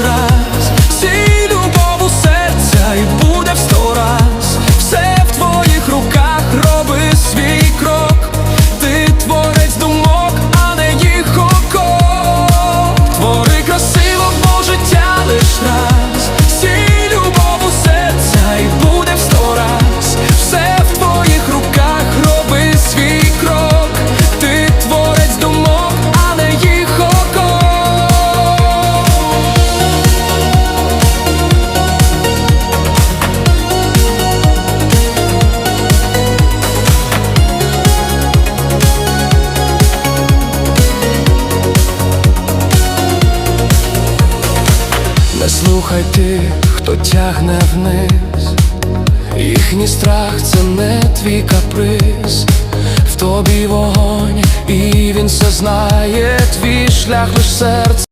try. Слухай ти, хто тягне вниз. Їхній страх це не твій каприз, в тобі вогонь, і він все знає, твій шлях лиш серце.